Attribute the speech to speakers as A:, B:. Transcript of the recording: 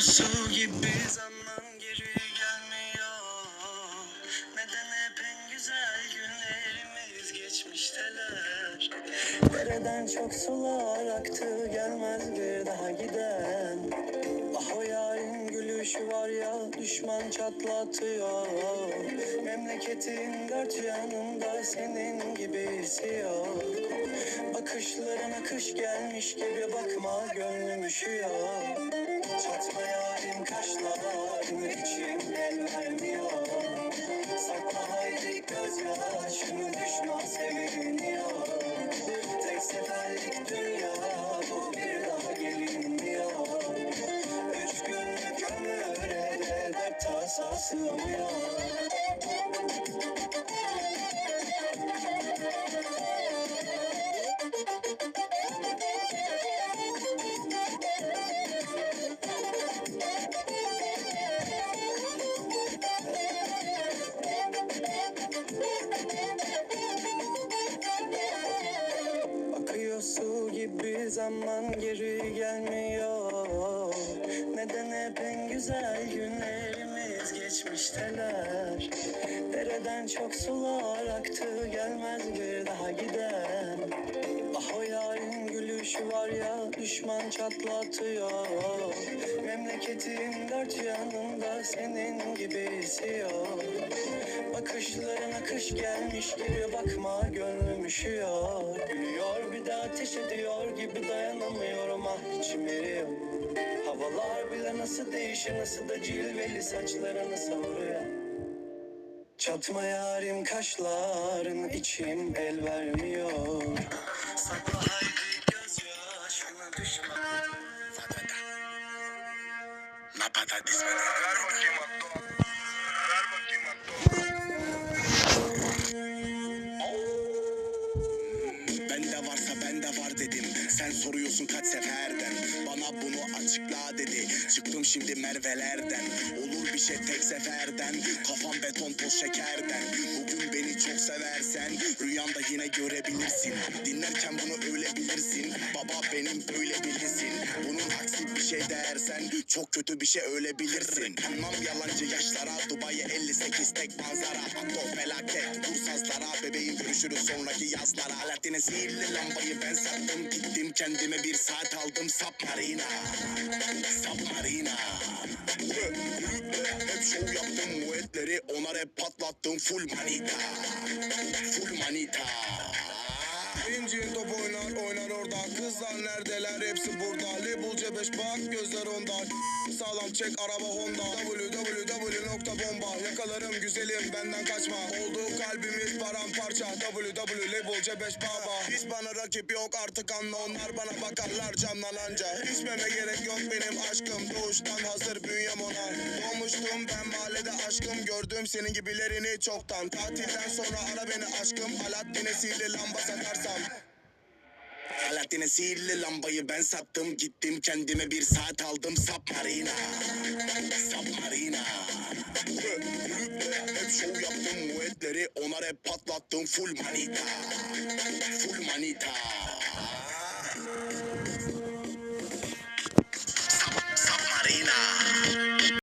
A: su gibi zaman geri gelmiyor. Neden hep en güzel günlerimiz geçmişteler? Dereden çok sular aktı gelmez bir daha giden. Ah o yarın gülüşü var ya düşman çatlatıyor. Memleketin dört yanında senin gibisi yok Bakışlarına kış gelmiş gibi bakma gönlüm üşüyor el vermiyor Sakla haydi gözyaşını düşman seviniyor Tek seferlik dünya bu bir daha gelinmiyor. Üç günlük ömüre de sığmıyor zaman geri gelmiyor. Neden hep en güzel günlerimiz geçmişteler? Dereden çok sular aktı gelmez bir daha giden. Ah o yarın gülüşü var ya düşman çatlatıyor. Memleketin dört yanında senin gibisi yok Bakışlarına kış gelmiş gibi bakma gönlüm üşüyor Gülüyor. Bir de ateş ediyor gibi dayanamıyorum ah içim eriyor. Havalar bile nasıl değişir nasıl da cilveli saçlarını savuruyor. Çatma yarim kaşların içim el vermiyor. Sakla haydi gözyaşını düşman
B: La patates Ver soruyorsun kaç seferden. Bana bunu açıkla dedi. Çıktım şimdi Merve'lerden. Olur bir şey tek seferden. Kafam beton toz şekerden. Bugün beni çok seversen rüyanda yine görebilirsin. Dinlerken bunu öyle bilirsin. Baba benim böyle bilirsin. Bunun aksi bir şey dersen çok kötü bir şey öyle bilirsin. Anlam yalancı yaşlara Dubai'ye 58 tek manzara. Hatta felaket sazlara bebeğim görüşürüz sonraki yazlara. Alaaddin'e sihirli lambayı ben sattım gittim kendime bir saat aldım submarina. Submarina. Hep şov yaptım muetleri ona rap patlattım full manita. Full manita.
C: İncin top oynar oynar Kızlar neredeler hepsi burada. Label C5 bak gözler onda. Sağlam çek araba Honda. Www nokta bomba. Yakalarım güzelim benden kaçma. Oldu kalbimiz paramparça. Www label C5 baba. Hiç bana rakip yok artık anla. Onlar bana bakarlar camdan anca. İçmeme gerek yok benim aşkım. Doğuştan hazır bünyem ona. Doğmuştum ben mahallede aşkım. Gördüm senin gibilerini çoktan. Tatilden sonra ara beni aşkım. Alaaddin'e sihirli lamba satarsam
B: Alaaddin'e sihirli lambayı ben sattım. Gittim kendime bir saat aldım. Submarina Submarina Hep şov yaptım. Muetleri Ona rap patlattım. Full manita. Full manita